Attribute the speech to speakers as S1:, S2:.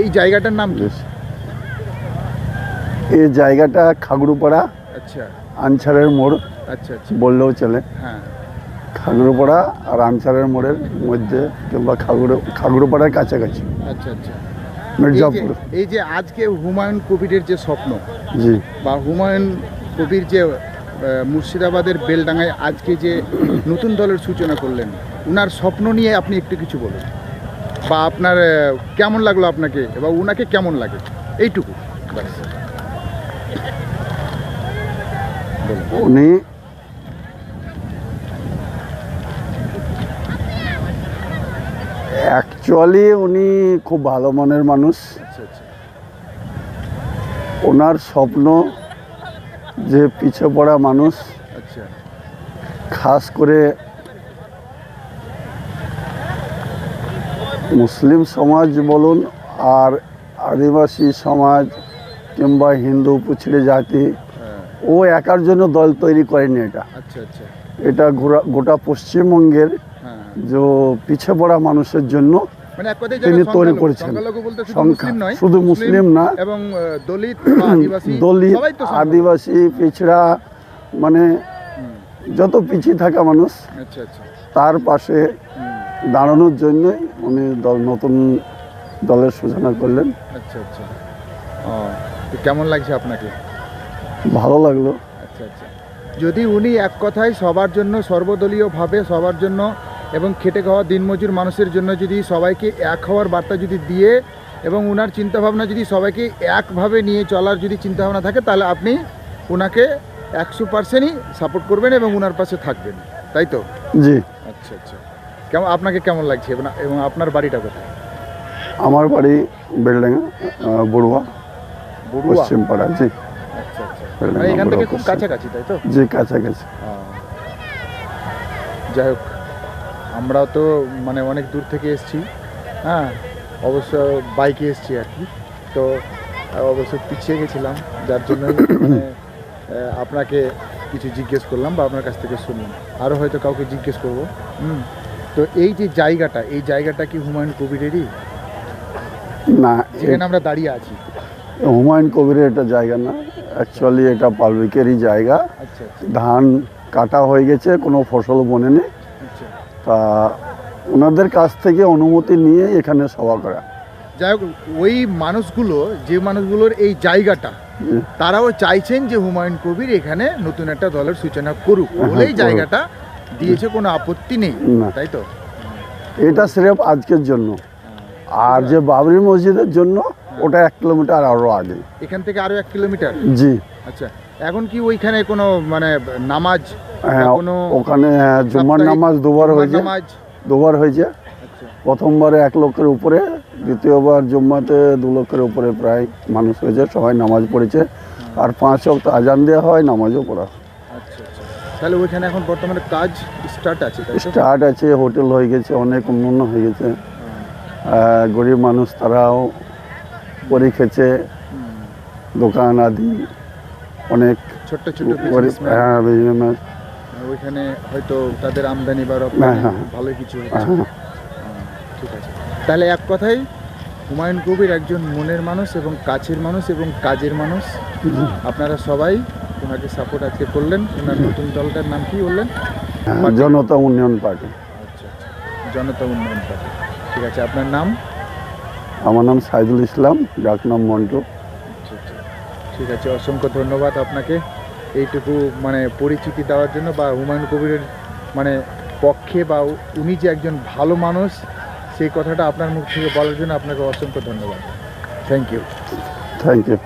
S1: এই জায়গাটার নাম কি?
S2: এই জায়গাটা খাগড়ুপাড়া
S1: আচ্ছা।
S2: আনছারের মোড়।
S1: আচ্ছা আচ্ছা।
S2: বললেও চলে।
S1: হ্যাঁ।
S2: খাগড়ুপাড়া আর আনছারের মোড়ের মধ্যে কিংবা খাগড়ু খাগড়ুপাড়ার কাছাকাছি।
S1: আচ্ছা আচ্ছা। এই যে-
S2: মির্জাপুর
S1: এই যে আজকে হুমায়ুন কবিরের যে স্বপ্ন
S2: জি।
S1: বা হুমায়ুন কবির যে মুর্শিদাবাদের বেলডাঙ্গায় আজকে যে নতুন দলের সূচনা করলেন উনার স্বপ্ন নিয়ে আপনি একটু কিছু বলুন। বা আপনার কেমন লাগল আপনাকে বা ওনাকে কেমন লাগে? এইটুকু।
S2: উনি অ্যাকচুয়ালি উনি খুব ভালো মনের মানুষ।
S1: আচ্ছা আচ্ছা।
S2: ওনার স্বপ্ন যে পিছে পড়া মানুষ।
S1: আচ্ছা।
S2: খাস করে মুসলিম সমাজ বলুন আর আদিবাসী সমাজ কিংবা হিন্দু পিছড়ে জাতি ও একার জন্য দল তৈরি করেনি এটা
S1: আচ্ছা আচ্ছা
S2: এটা গোটা- পশ্চিমবঙ্গের
S1: হ্যাঁ
S2: যে পিছিয়ে পড়া মানুষের জন্য
S1: মানে
S2: তিনি তৈরি করেছেন। সংখ্যা- শুধু মুসলিম না।
S1: এবং দলিত আদিবাসী
S2: দলিত। আদিবাসী পিছড়া মানে যত পিছিয়ে থাকা মানুষ
S1: আচ্ছা
S2: তার পাশে দাঁড়ানোর জন্যই উনি দল নতুন দলের সূচনা করলেন।
S1: আচ্ছা আচ্ছা। ও তো কেমন লাগছে আপনাকে?
S2: ভালো লাগল।
S1: আচ্ছা আচ্ছা। যদি উনি এক কথায় সবার জন্য সর্বদলীয়ভাবে সবার জন্য এবং খেটে খাওয়া দিনমজুর মানুষের জন্য যদি সবাইকে এক হওয়ার বার্তা যদি দিয়ে এবং ওনার চিন্তাভাবনা যদি সবাইকে একভাবে নিয়ে চলার যদি চিন্তাভাবনা থাকে তাহলে আপনি ওনাকে একশো পার্সেন্টই সাপোর্ট করবেন এবং ওনার পাশে থাকবেন। তাই তো?
S2: জি।
S1: আচ্ছা আচ্ছা। কেমন আপনাকে কেমন লাগছে এবং আপনার বাড়িটা কোথায়?
S2: আমার বাড়ি বেলডাঙ্গা বড়ুয়া পশ্চিম পাড়া জি।
S1: আচ্ছা আচ্ছা। মানে এখান থেকে খুব কাছাকাছি তাই তো?
S2: জি কাছাকাছি।
S1: যাই হোক আমরাও তো মানে অনেক দূর থেকে এসেছি হ্যাঁ? অবশ্য বাইকে এসেছি আর কি। তো অবশ্য পিছিয়ে গেছিলাম যার জন্য আপনাকে কিছু জিজ্ঞেস করলাম বা আপনার কাছ থেকে শুনলাম। আরও হয়তো কাউকে জিজ্ঞেস করব হুম? তো এই যে জায়গাটা এই জায়গাটা কি হুমায়ুন কবিরেরই?
S2: না
S1: যেখানে আমরা দাঁড়িয়ে আছি।
S2: হুমায়ুন কবিরের এটা জায়গা না অ্যাকচুয়ালি এটা পাবলিকেরই জায়গা।
S1: আচ্ছা আচ্ছা।
S2: ধান কাটা হয়ে গেছে কোনো ফসল বনেনি
S1: নেই।
S2: তা ওনাদের কাছ থেকে অনুমতি নিয়ে এখানে সভা করা।
S1: যাই হোক ওই মানুষগুলো যে মানুষগুলোর এই জায়গাটা তারাও চাইছেন যে হুমায়ুন কবির এখানে নতুন একটা দলের সূচনা করুক।
S2: হ্যাঁ,
S1: বলেই জায়গাটা দিয়েছে কোনো আপত্তি নেই
S2: না।
S1: তাই তো?
S2: এটা স্রেফ আজকের জন্য। আর যে বাবরি মসজিদের জন্য ওটা এক কিলোমিটার আরও আগে।
S1: এখান থেকে আরও এক কিলোমিটার?
S2: জি।
S1: আচ্ছা এখন কি ওইখানে কোনো মানে নামাজ?
S2: হ্যাঁ
S1: কোনো
S2: ওখানে হ্যাঁ,
S1: সাপ্তাহিক
S2: নামাজ দুবার হয়েছে।
S1: নামাজ?
S2: দুবার হয়েছে।
S1: আচ্ছা।
S2: প্রথমবারে এক লক্ষের উপরে দ্বিতীয়বার জুম্মাতে দু লক্ষের উপরে প্রায় মানুষ হয়েছে সবাই নামাজ পড়েছে। আর পাঁচ অক্ট আজান দেওয়া হয় নামাজও পড়া
S1: আচ্ছা। তাহলে ওইখানে এখন বর্তমানে কাজ স্টার্ট আছে
S2: স্টার্ট আছে হোটেল হয়ে গেছে অনেক উন্নয়ন হয়ে গেছে। গরিব মানুষ তারাও পরি খেছে দোকান আদি অনেক
S1: ছোট্ট ছোট
S2: গরিব হ্যাঁ businessman,
S1: ওইখানে হয়তো তাদের আমদানি বা
S2: হ্যাঁ, হ্যাঁ।
S1: ভালোই কিছু
S2: হ্যাঁ,
S1: ঠিক আছে। তাহলে এক কথাই হুমায়ুন কবির একজন মনের মানুষ এবং কাছের মানুষ এবং কাজের মানুষ। আপনারা সবাই ওনাকে সাপোর্ট আজকে করলেন ওনার নতুন দলটার নাম কি বললেন?
S2: হ্যাঁ, জনতা উন্নয়ন পার্টি।
S1: আচ্ছা আচ্ছা। জনতা উন্নয়ন পার্টি। ঠিক আছে আপনার নাম?
S2: আমার নাম সাইদুল ইসলাম ডাক নাম মন্টু
S1: ঠিক আছে অসংখ্য ধন্যবাদ আপনাকে এইটুকু মানে পরিচিতি দেওয়ার জন্য বা হুমায়ুন কবিরের মানে পক্ষে বা উনি যে একজন ভালো মানুষ সেই কথাটা আপনার মুখ থেকে বলার জন্য আপনাকে অসংখ্য ধন্যবাদ। Thank you
S2: thank you